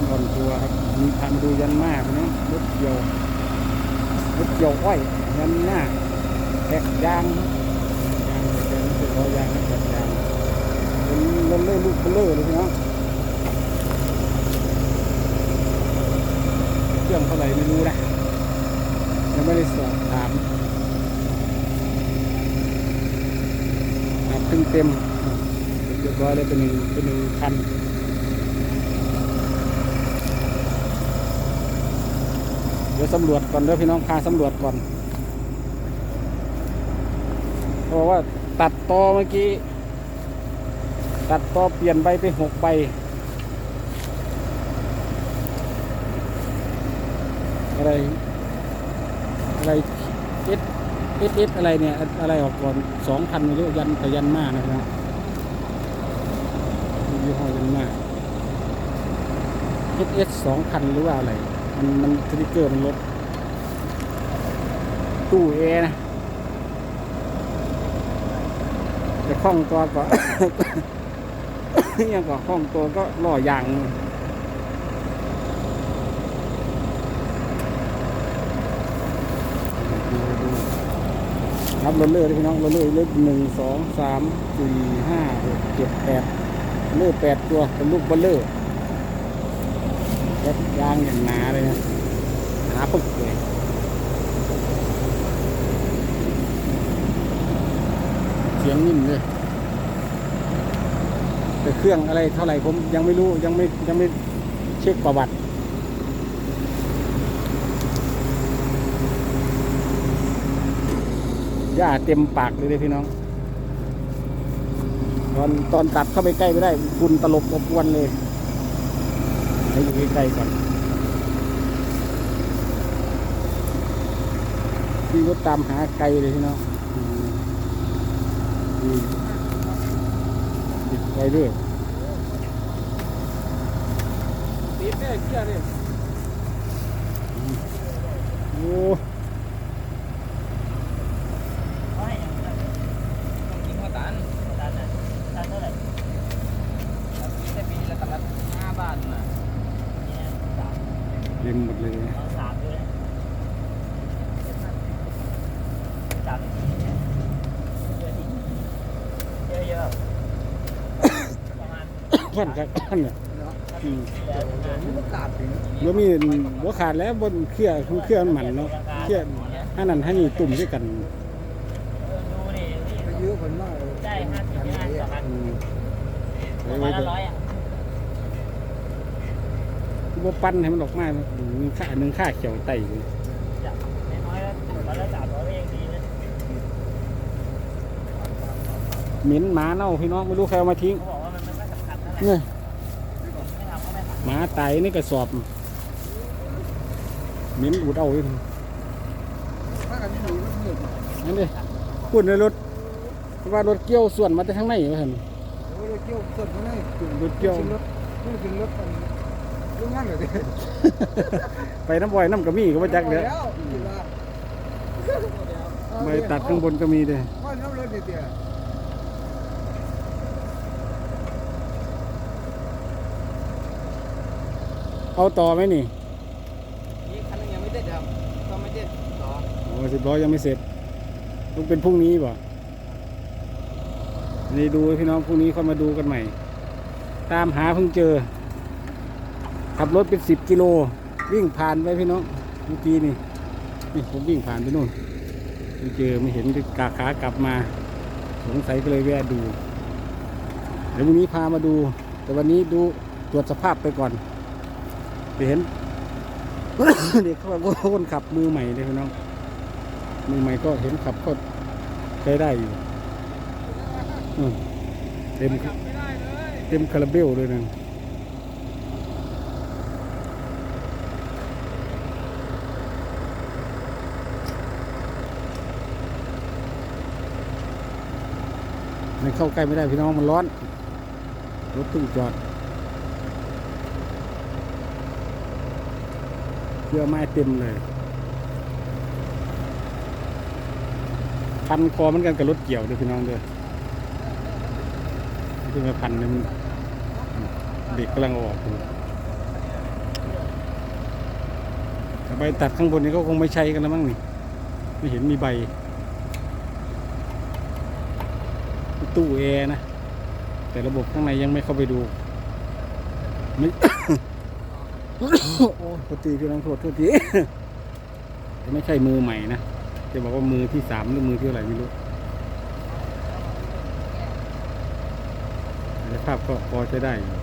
นออนทัวครับมีพามาดูยันมากนะรถเกี่ยวรถเกี่ยวอ้อยยันหน้าแตกยางยางแตกยางไม่ใช่ล้อยางนะแตกยางเป็นเล่นเล่ลูกเบลอเลยพี่น้องเครื่องเท่าไหร่ไม่รู้นะยังไม่ได้สอบถามอัดเต็มเต็มเรียบร้อยเลยเป็นหนึ่งเป็นหนึ่งคัน ดี๋ยวสำรวจก่อนเด้อพี่น้องพาสำรวจก่อนเพราะว่าตัดตอเมื่อกี้ ตัดตอเปลี่ยนใบไปหกใบอะไรอะไรเอสเอสเอสอะไรเนี่ย อะไรออกก่อนสองพันไม่รู้ยันแต่ยันมากนะครับยี่ห้อยันมากเอสเอสสองพันหรือว่าอะไร มันมันสติกเกอร์มันลดตู้เอร์นะแต่ข้องตัวก็ยังก็ข้องตัวก็ล่อยางนับรถเลื่อยพี่น้องรถเลื่อยเลขหนึ่งสองสามสี่ห้าหกเจ็ดแปดเลื่อยแปดตัวเป็นลูกบอลเลอร์ แล้วยางอย่างหนาเลยนะหนาปึกเลยเสียงนิ่มเลยแต่เครื่องอะไรเท่าไหร่ผมยังไม่รู้ยังไม่ยังไม่เช็คประวัติหญ้าเต็มปากเลยเลยพี่น้อง ตอนตอนตัดเข้าไปใกล้ไม่ได้ฝุ่นตลบอบวนเลย ให้อยู่ใกล้ๆก่อนพี่ก็ตามหาไกลเลยพี่น้องอืมอืมติดไกลด้วยตีบเนี่ยเชี่ยเนี่ยโอ้ กินข้าวตันตันน่ะตันเท่าไหร่แค่ปีละตันละห้าบาทน่ะเนี่ยสาม เต็มหมดเลย เอาสามด้วยสามเยอะเยอะประ มาณขั้นกับขั้นเนี่ยอืมมันก็ขาดถึงบ่มีบ่ขาดแล้วบนเครือเครือมันหมันเนาะเครืออันนั้นให้นี่ตุ่มด้วยกันดูนี่นี่อายุคนมากได้ห้าสิบห้าสองพันอืมประมาณละร้อยอะบ่ปั้นให้มันออกมามีค่าหนึ่งค่าเขียวไตเลยจับไม่น้อยแล้ววันละสามร้อยก็ยังดีนะเหม็นหมาเน่าพี่น้องไม่รู้ใครเอามาทิ้ง นไม่ค่อยสำคัญเท่าไหร่เนี่ยไม่ทำก็ไม่ทำหมาตายในกระสอบเหม็นอุดเอาอยู่ถ้ากันที่หนีมันเหนื่อยนั่นดิพูดในรถว่ารถเกี่ยวส่วนมาแต่ข้างในว่าเห็นโอ้ยเกี่ยวสดมาเลยรถเกี่ยวรถนี่เป็นรถมันรุ่งงั้นเลยดิไปน้ำบ่อยน้ำกระมี่ก็มาจักเด้อแล้วไปตัดข้างบนก็มีเด้อว่าน้ำรถเดีย เอาต่อไหมนี่นี่คันนึงยังไม่เด็ดครับก็ไม่เด็ดต่อโอ้สิบล้อยังไม่เสร็จต้องเป็นพรุ่งนี้ป่ะนี่ดูพี่น้องพรุ่งนี้ค่อยมาดูกันใหม่ ตามหาเพิ่งเจอ ขับรถเป็นสิบกิโล วิ่งผ่านไปพี่น้องเมื่อกี้นี่นี่ผมวิ่งผ่านไปนู่นไม่เจอไม่เห็นกาขากลับมา สงสัยก็เลยแวะดู เดี๋ยววันนี้พามาดู แต่วันนี้ดูตรวจสภาพไปก่อนไป เห็นเด็กเขากว่าคนขับมือใหม่เลยพี่น้อง มือใหม่ก็เห็นขับก็ใช้ได้อยู่เต็มเต็มคาราเบลเลยนะไม่เข้าใกล้ไม่ได้พี่น้องมันร้อน รถตู้จอด เพื่อไม้เต็มเลยพันคอเหมันกันกับรถเกี่ยวเด้วยพี่น้องเด้อที่มาพันนี่มันเด็กกำลังออกอยู่แต่ใบตัดข้างบนนี้ก็คงไม่ใช้กันแล้วมั้งนี่ ไม่เห็นมีใบ ตู้แอร์นะ แต่ระบบข้างในยังไม่เข้าไปดู ไม่ โอ้โทษทีพี่น้องโทษโทษทีไม่ใช่มือใหม่นะจะบอกว่ามือที่สามหรือมือที่อะไรไม่รู้แต่ภาพก็พอใช้ได้อยู่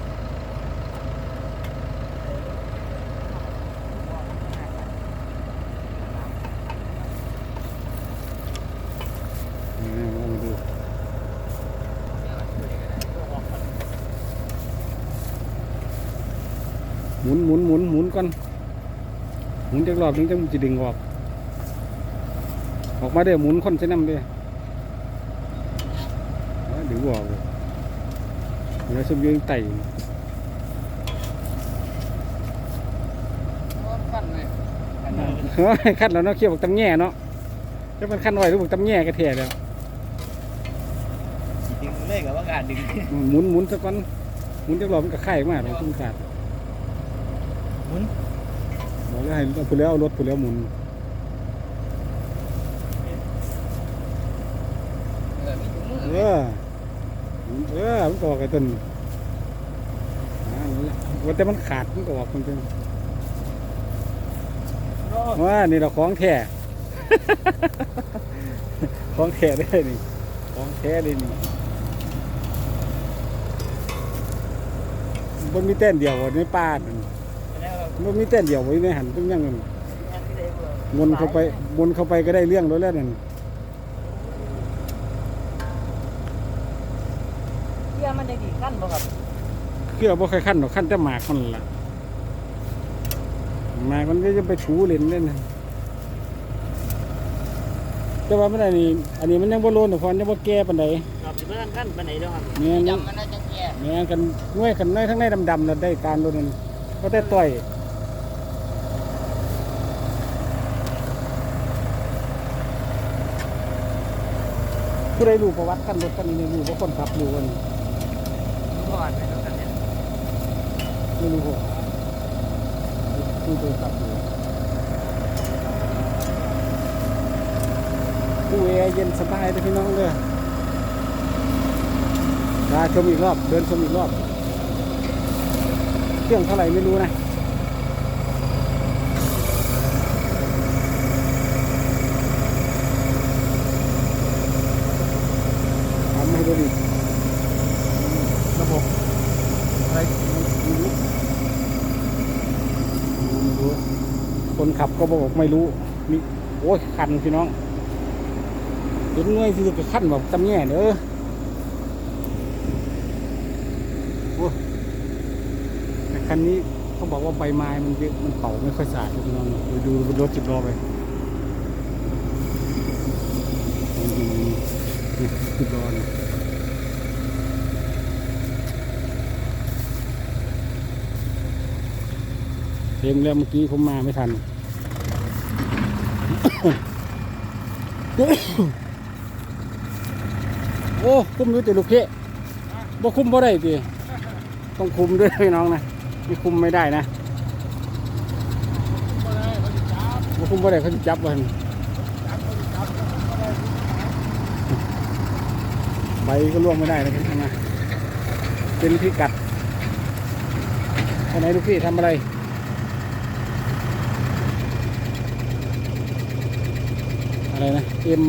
นี่ลองมาดูหมุนหมุนหมุนหมุนก่อนหมุนจักรอบนึงจังมันจะดึงออก ออกมาเด้อหมุนคนใช้น้ำเด้อเอาดึงออกเลยเดี๋ยวสมยืนไต่ขั้นเลยเฮ้ยขั้นแล้วเนาะเคี่ยวบอกตำแง่เนาะจะมันขั้นไว้หรือบอกตำแง่กระเทียแล้วดึงเลขกับว่าการดึงหมุนหมุนสักก่อนหมุนจักรอบมันก็ไข่มากเลยตุ้งขาด หมุนบอกแล้วให้เอาไปแล้วเอารถไปแล้วหมุนเออมีถุงมือเออเออมันก็ออกไอ้ต้นอ่านั่นแหละว่าแต่มันขาดมันก็ออกจริงๆว่านี่เราของแท้ของแท้ได้อนี่ของแท้เลยนี่มันมีเต้นเดียวในป่านั่นแล้ว มันมีเต้นเดียวไว้ในหันต้องยังเงินวนเข้าไปวนเข้าไปก็ได้เรื่องแล้วแล้วนั่นเที่ยมันได้กี่ขั้นบ่ครับเกี่ยวบ่ค่อยขั้นหรอกขั้นแต่หมากมันล่ะหมากมันก็จะไปถูเล่นเล่นนะแต่ว่ามันอันนี้อันนี้มันยังบ่โลนหรอกเพราะมันยังบ่แก่ปานใดครับสิเมื่อขั้นไปไหนเด้อครับแม่นจำมันน่าจะแก่แม่นกันน้วยกันน้อยทั้งในดำๆน่ะได้การโลนนั่นก็ได้ต่อย ผู้ใดรู้ประวัติกันรถคันนี้นี่รู้ว่าคนขับรู้ว่านี่ก่อนไปแล้วกันเนี่ยไม่รู้ผมตู้โทรศัพท์อยู่ตู้แอร์เย็นสบายเลยพี่น้องเลยมาชมอีกรอบ เดินชมอีกรอบ เครื่องเท่าไหร่ไม่รู้นะ ทำให้ดูดิระบบ อะไรไม่รู้ไม่รู้ คนขับก็บอกไม่รู้มีโอ้ยคันพี่น้องเห็นหน่วยที่จะขั้นแบบตำแง่เด้อโอ้ยแต่คันนี้เขาบอกว่าใบไม้มันเยอะมันเป่าไม่ค่อยสะอาดพี่น้องดูดูรถจิบล้อไปจิบล้อเนี่ยเต็มแล้วเมื่อกี้ผมมาไม่ทัน โอ้คุมด้วยแต่ลูกเกะบ่คุมบ่ได้ดิต้องคุมด้วยพี่น้องนะไม่คุมไม่ได้นะบ่คุมบ่ได้เขาจะจับมันใบก็ล่วงไม่ได้นะพี่น้องนะเป็นพิกัดอันไหนลูกพี่ทำอะไร อะไรนะเอ็ม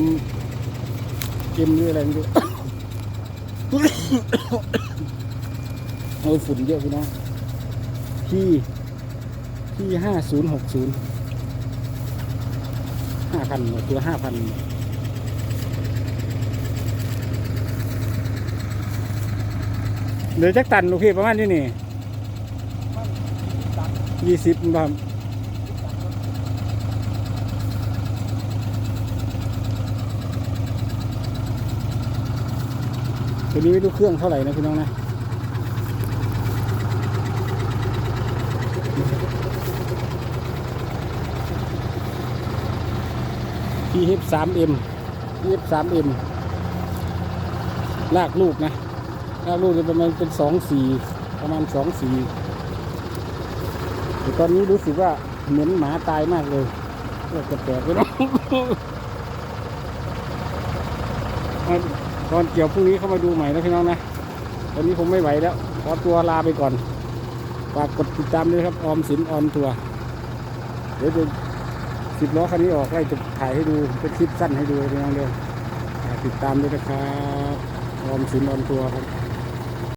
เอ็มหรืออะไรไม่รู้โอ้ยฝุ่นเยอะพี่น้องที่ที่ห้าศูนย์หกศูนย์ห้าพันตัวห้าพันเดี๋ยวจักตันลูกพี่ประมาณนี้นี่ยี่สิบบ้าง ตัวนี้ไม่รู้เครื่องเท่าไหร่นะพี่น้องนะ PF 3M PF 3M ลากลูกนะ ลากลูกจะประมาณเป็นสองสี่ประมาณสองสี่แต่ตอนนี้รู้สึกว่าเหมือนหมาตายมากเลยเลือดจะแตกไปแล้ว ตอนเกี่ยวพรุ่งนี้เข้ามาดูใหม่นะพี่น้องนะตอนนี้ผมไม่ไหวแล้ว ขอตัวลาไปก่อนฝากกดติดตามด้วยครับออมสินออนทัวร์เดี๋ยวจะสิบล้อคันนี้ออกไล่จะถ่ายให้ดูเป็นคลิปสั้นให้ดูพี่น้องเดียวติดตามด้วยนะครับออมสินออนทัวร์ครับ